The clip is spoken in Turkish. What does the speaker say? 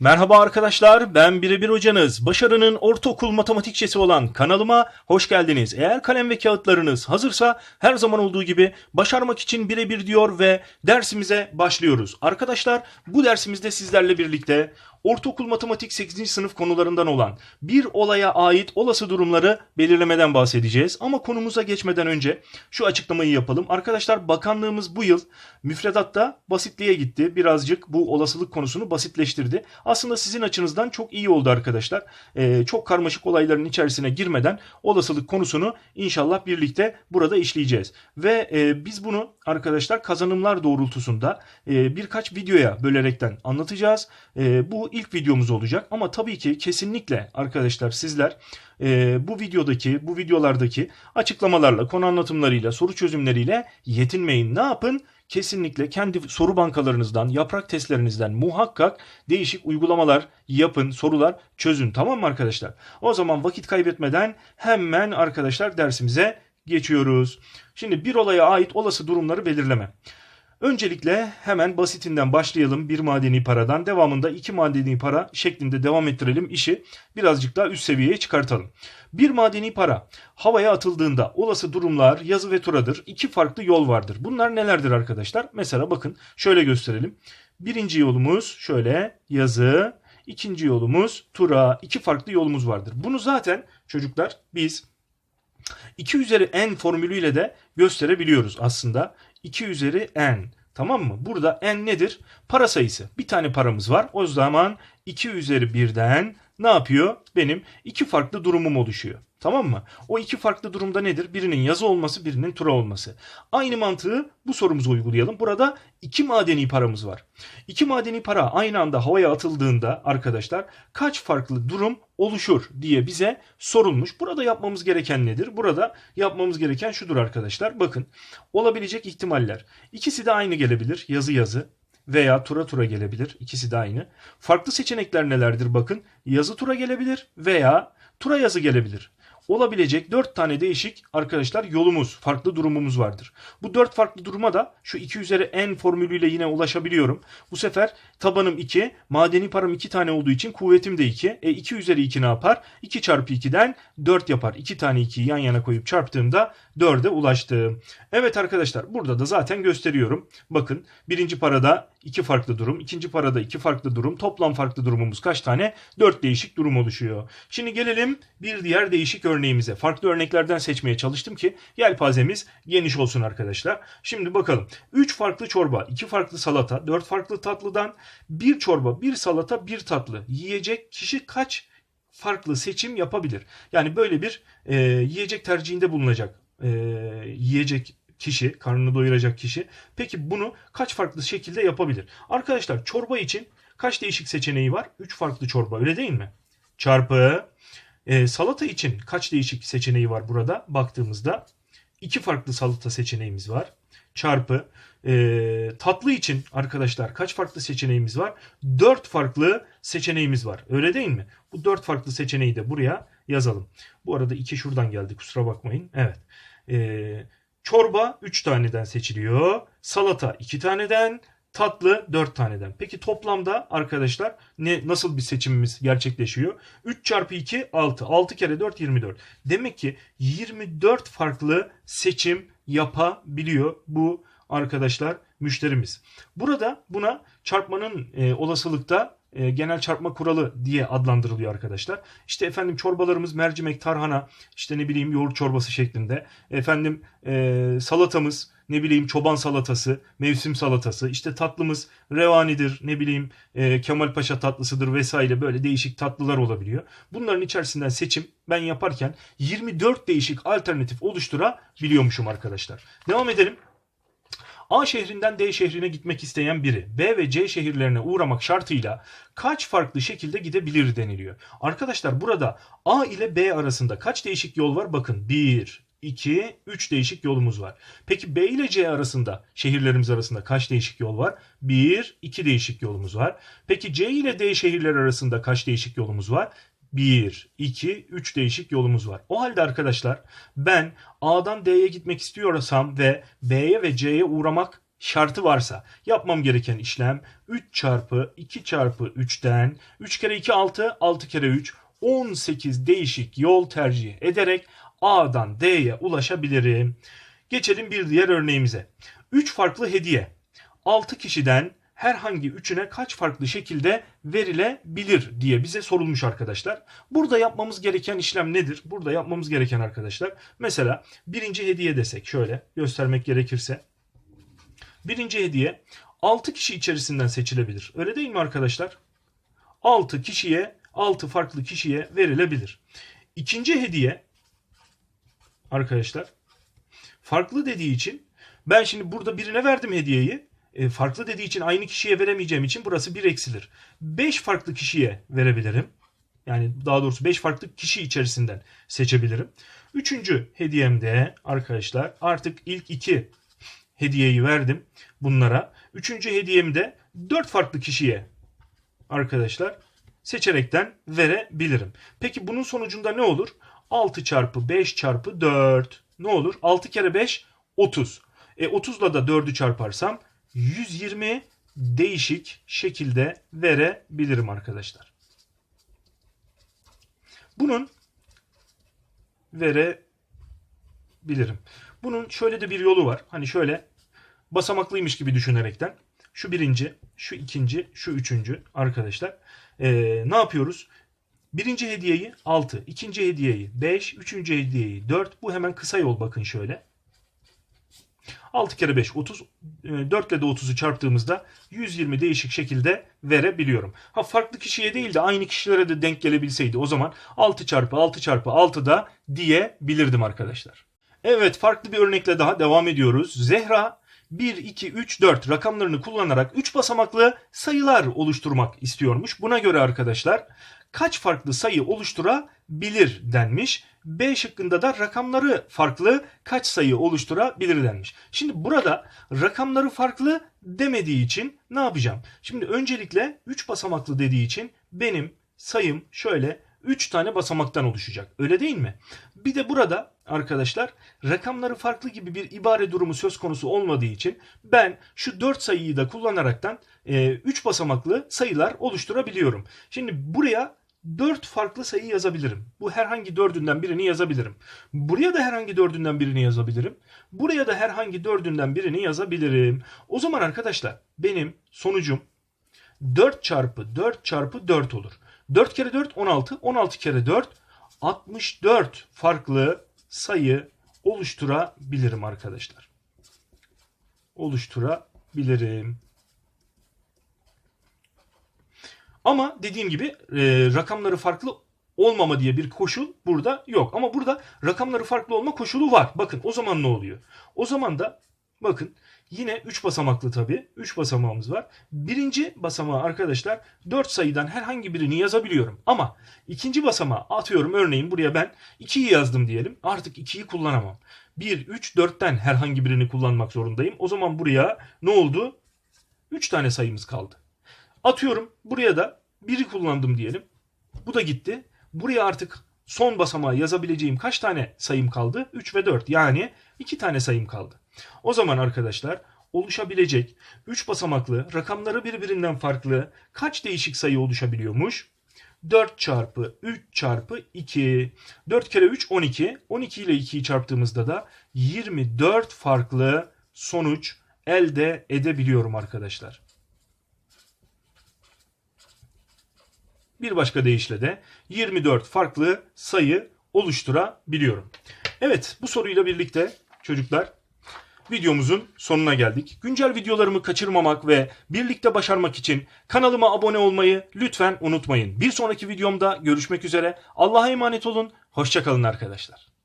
Merhaba arkadaşlar, ben Birebir Hocanız. Başarının ortaokul matematikçesi olan kanalıma hoş geldiniz. Eğer kalem ve kağıtlarınız hazırsa her zaman olduğu gibi başarmak için birebir diyor ve dersimize başlıyoruz. Arkadaşlar bu dersimizde sizlerle birlikte ortaokul matematik 8. sınıf konularından olan bir olaya ait olası durumları belirlemeden bahsedeceğiz. Ama konumuza geçmeden önce şu açıklamayı yapalım. Arkadaşlar bakanlığımız bu yıl müfredatta basitliğe gitti. Birazcık bu olasılık konusunu basitleştirdi. Aslında sizin açınızdan çok iyi oldu arkadaşlar. Ee, çok karmaşık olayların içerisine girmeden olasılık konusunu inşallah birlikte burada işleyeceğiz. Ve e, biz bunu arkadaşlar kazanımlar doğrultusunda e, birkaç videoya bölerekten anlatacağız. E, bu ilk videomuz olacak ama tabii ki kesinlikle arkadaşlar sizler e, bu videodaki, bu videolardaki açıklamalarla, konu anlatımlarıyla, soru çözümleriyle yetinmeyin. Ne yapın? Kesinlikle kendi soru bankalarınızdan, yaprak testlerinizden muhakkak değişik uygulamalar yapın, sorular çözün. Tamam mı arkadaşlar? O zaman vakit kaybetmeden hemen arkadaşlar dersimize geçiyoruz. Şimdi bir olaya ait olası durumları belirleme. Öncelikle hemen basitinden başlayalım bir madeni paradan. Devamında iki madeni para şeklinde devam ettirelim işi birazcık daha üst seviyeye çıkartalım. Bir madeni para havaya atıldığında olası durumlar yazı ve turadır. İki farklı yol vardır. Bunlar nelerdir arkadaşlar? Mesela bakın şöyle gösterelim. Birinci yolumuz şöyle yazı. İkinci yolumuz tura. İki farklı yolumuz vardır. Bunu zaten çocuklar biz 2 üzeri n formülüyle de gösterebiliyoruz aslında. 2 üzeri n. Tamam mı? Burada n nedir? Para sayısı. Bir tane paramız var. O zaman 2 üzeri 1'den ne yapıyor? Benim iki farklı durumum oluşuyor. Tamam mı? O iki farklı durumda nedir? Birinin yazı olması, birinin tura olması. Aynı mantığı bu sorumuza uygulayalım. Burada iki madeni paramız var. İki madeni para aynı anda havaya atıldığında arkadaşlar kaç farklı durum oluşur diye bize sorulmuş. Burada yapmamız gereken nedir? Burada yapmamız gereken şudur arkadaşlar. Bakın olabilecek ihtimaller. İkisi de aynı gelebilir. Yazı yazı veya tura tura gelebilir. İkisi de aynı. Farklı seçenekler nelerdir bakın. Yazı tura gelebilir veya tura yazı gelebilir. Olabilecek 4 tane değişik arkadaşlar yolumuz, farklı durumumuz vardır. Bu 4 farklı duruma da şu 2 üzeri n formülüyle yine ulaşabiliyorum. Bu sefer tabanım 2, madeni param 2 tane olduğu için kuvvetim de 2. E 2 üzeri 2 ne yapar? 2 çarpı 2'den 4 yapar. 2 tane 2'yi yan yana koyup çarptığımda 4'e ulaştım. Evet arkadaşlar burada da zaten gösteriyorum. Bakın birinci parada 2 farklı durum, ikinci parada 2 farklı durum. Toplam farklı durumumuz kaç tane? 4 değişik durum oluşuyor. Şimdi gelelim bir diğer değişik örneğimize. Farklı örneklerden seçmeye çalıştım ki yelpazemiz geniş olsun arkadaşlar. Şimdi bakalım. 3 farklı çorba, 2 farklı salata, 4 farklı tatlıdan bir çorba, bir salata, bir tatlı yiyecek kişi kaç farklı seçim yapabilir? Yani böyle bir e, yiyecek tercihinde bulunacak e, yiyecek kişi, karnını doyuracak kişi. Peki bunu kaç farklı şekilde yapabilir? Arkadaşlar çorba için kaç değişik seçeneği var? 3 farklı çorba öyle değil mi? Çarpı e, salata için kaç değişik seçeneği var burada baktığımızda? 2 farklı salata seçeneğimiz var. Çarpı e, tatlı için arkadaşlar kaç farklı seçeneğimiz var? 4 farklı seçeneğimiz var. Öyle değil mi? Bu 4 farklı seçeneği de buraya yazalım. Bu arada 2 şuradan geldi kusura bakmayın. Evet. E, çorba 3 taneden seçiliyor. Salata 2 taneden. Tatlı 4 taneden. Peki toplamda arkadaşlar ne nasıl bir seçimimiz gerçekleşiyor? 3 çarpı 2 6. 6 kere 4 24. Demek ki 24 farklı seçim yapabiliyor bu arkadaşlar müşterimiz. Burada buna çarpmanın e, olasılıkta e, genel çarpma kuralı diye adlandırılıyor arkadaşlar. İşte efendim çorbalarımız mercimek, tarhana, işte ne bileyim yoğurt çorbası şeklinde. Efendim e, salatamız ne bileyim çoban salatası, mevsim salatası, işte tatlımız revanidir, ne bileyim e, Kemalpaşa tatlısıdır vesaire böyle değişik tatlılar olabiliyor. Bunların içerisinden seçim ben yaparken 24 değişik alternatif oluşturabiliyormuşum arkadaşlar. Devam edelim. A şehrinden D şehrine gitmek isteyen biri B ve C şehirlerine uğramak şartıyla kaç farklı şekilde gidebilir deniliyor. Arkadaşlar burada A ile B arasında kaç değişik yol var? Bakın 1, 2, 3 değişik yolumuz var. Peki B ile C arasında, şehirlerimiz arasında kaç değişik yol var? 1, 2 değişik yolumuz var. Peki C ile D şehirler arasında kaç değişik yolumuz var? 1, 2, 3 değişik yolumuz var. O halde arkadaşlar ben A'dan D'ye gitmek istiyorsam ve B'ye ve C'ye uğramak şartı varsa yapmam gereken işlem 3 çarpı 2 çarpı 3'ten 3 kere 2 6 6 kere 3 18 değişik yol tercih ederek A'dan D'ye ulaşabilirim. Geçelim bir diğer örneğimize. 3 farklı hediye 6 kişiden herhangi üçüne kaç farklı şekilde verilebilir diye bize sorulmuş arkadaşlar. Burada yapmamız gereken işlem nedir? Burada yapmamız gereken arkadaşlar mesela birinci hediye desek şöyle göstermek gerekirse. Birinci hediye 6 kişi içerisinden seçilebilir. Öyle değil mi arkadaşlar? 6 kişiye 6 farklı kişiye verilebilir. İkinci hediye arkadaşlar farklı dediği için ben şimdi burada birine verdim hediyeyi. E, farklı dediği için aynı kişiye veremeyeceğim için burası bir eksilir. 5 farklı kişiye verebilirim. Yani daha doğrusu 5 farklı kişi içerisinden seçebilirim. Üçüncü hediyemde arkadaşlar artık ilk iki hediyeyi verdim bunlara. Üçüncü hediyemde 4 farklı kişiye arkadaşlar seçerekten verebilirim. Peki bunun sonucunda ne olur? 6 çarpı 5 çarpı 4 ne olur? 6 kere 5 30. E 30 ile da 4'ü çarparsam 120 değişik şekilde verebilirim arkadaşlar. Bunun verebilirim. Bunun şöyle de bir yolu var. Hani şöyle basamaklıymış gibi düşünerekten şu birinci, şu ikinci, şu üçüncü arkadaşlar. Ee, ne yapıyoruz? Birinci hediyeyi 6, ikinci hediyeyi 5, üçüncü hediyeyi 4. Bu hemen kısa yol bakın şöyle. 6 kere 5 30. 4 ile de 30'u çarptığımızda 120 değişik şekilde verebiliyorum. Ha farklı kişiye değil de aynı kişilere de denk gelebilseydi o zaman 6 çarpı 6 çarpı 6 da diyebilirdim arkadaşlar. Evet farklı bir örnekle daha devam ediyoruz. Zehra 1, 2, 3, 4 rakamlarını kullanarak 3 basamaklı sayılar oluşturmak istiyormuş. Buna göre arkadaşlar kaç farklı sayı oluşturabilir denmiş. B şıkkında da rakamları farklı kaç sayı oluşturabilir denmiş. Şimdi burada rakamları farklı demediği için ne yapacağım? Şimdi öncelikle 3 basamaklı dediği için benim sayım şöyle 3 tane basamaktan oluşacak. Öyle değil mi? Bir de burada arkadaşlar rakamları farklı gibi bir ibare durumu söz konusu olmadığı için ben şu 4 sayıyı da kullanaraktan 3 basamaklı sayılar oluşturabiliyorum. Şimdi buraya 4 farklı sayı yazabilirim. Bu herhangi dördünden birini yazabilirim. Buraya da herhangi dördünden birini yazabilirim. Buraya da herhangi dördünden birini yazabilirim. O zaman arkadaşlar benim sonucum 4 çarpı 4 çarpı 4 olur. 4 kere 4 16. 16 kere 4 64 farklı sayı oluşturabilirim arkadaşlar. Oluşturabilirim. Ama dediğim gibi e, rakamları farklı olmama diye bir koşul burada yok. Ama burada rakamları farklı olma koşulu var. Bakın o zaman ne oluyor? O zaman da bakın yine 3 basamaklı tabii. 3 basamağımız var. Birinci basamağı arkadaşlar 4 sayıdan herhangi birini yazabiliyorum. Ama ikinci basamağı atıyorum örneğin buraya ben 2'yi yazdım diyelim. Artık 2'yi kullanamam. 1, 3, 4'ten herhangi birini kullanmak zorundayım. O zaman buraya ne oldu? 3 tane sayımız kaldı. Atıyorum buraya da biri kullandım diyelim. Bu da gitti. Buraya artık son basamağı yazabileceğim kaç tane sayım kaldı? 3 ve 4 yani 2 tane sayım kaldı. O zaman arkadaşlar oluşabilecek 3 basamaklı rakamları birbirinden farklı kaç değişik sayı oluşabiliyormuş? 4 çarpı 3 çarpı 2. 4 kere 3 12. 12 ile 2'yi çarptığımızda da 24 farklı sonuç elde edebiliyorum arkadaşlar. Bir başka deyişle de 24 farklı sayı oluşturabiliyorum. Evet bu soruyla birlikte çocuklar videomuzun sonuna geldik. Güncel videolarımı kaçırmamak ve birlikte başarmak için kanalıma abone olmayı lütfen unutmayın. Bir sonraki videomda görüşmek üzere. Allah'a emanet olun. Hoşçakalın arkadaşlar.